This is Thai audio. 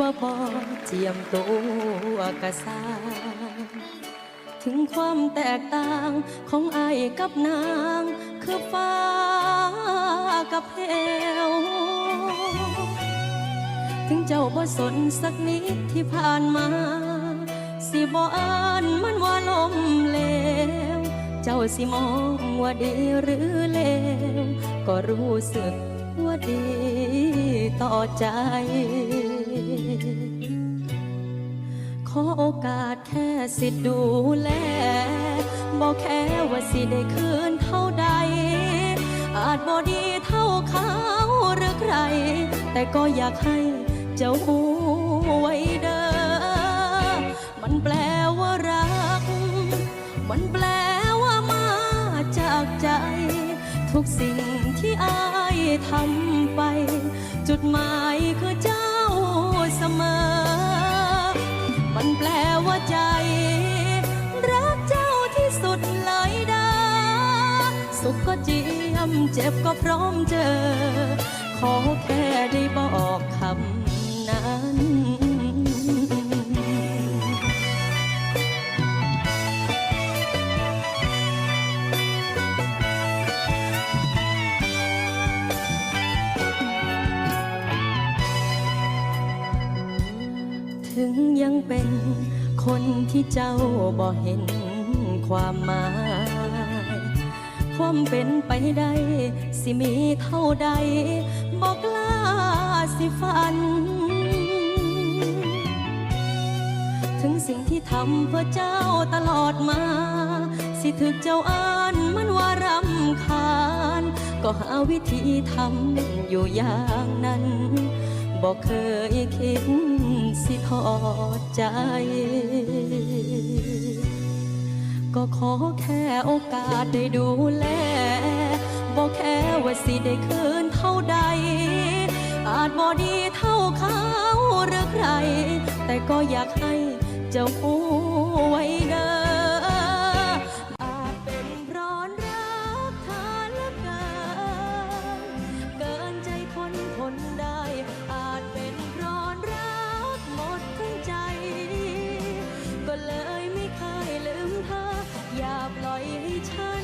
ว่าบอเจียมตัวกะสางถึงความแตกต่างของไอ้ายกับนาง คือฟ้ากับเหวถึงเจ้าบ่สนสักนิดที่ผ่านมา สิบ่อ่านมันว่าลมเลว เจ้าสิมองว่าดีหรือเลว ก็รู้สึกว่าดี ต่อใจ ขอโอกาสแค่สิดูแลบอกแค่ว่าสิได้คืนเท่าใด อาจบ่ดีเท่าเขาหรือใคร แต่ก็อยากให้เจ้าหูไว้เด้อ มันแปลว่ารัก มันแปลว่ามาจากใจ ทุกสิ่งที่อายทำไป จุดหมายคือเจ้าเสมอ มันแปลว่าใจ รักเจ้าที่สุดเลยดา สุขก็เจียมเจ็บก็พร้อมเจอ ขอแค่ได้บอกคำ ถึงยังเป็นคนที่เจ้าบ่เห็นความหมาย ความเป็นไปได้ สิมีเท่าใดบอกกล้าสิฝัน ถึงสิ่งที่ทำเพื่อเจ้าตลอดมา สิถึกเจ้าอ่านมันว่ารำคาญ ก็หาวิธีทำอยู่อย่างนั้น บอกเคยคิดสิทอใจ ก็ขอแค่โอกาสได้ดูแลบอกแค่ว่าสิได้คืนเท่าใด อาจบ่ดีเท่าเขาหรือใคร แต่ก็อยากให้เจ้าหูไว้เด้อ เลยไม่เคยลืมเธอ อย่าปล่อยให้ฉัน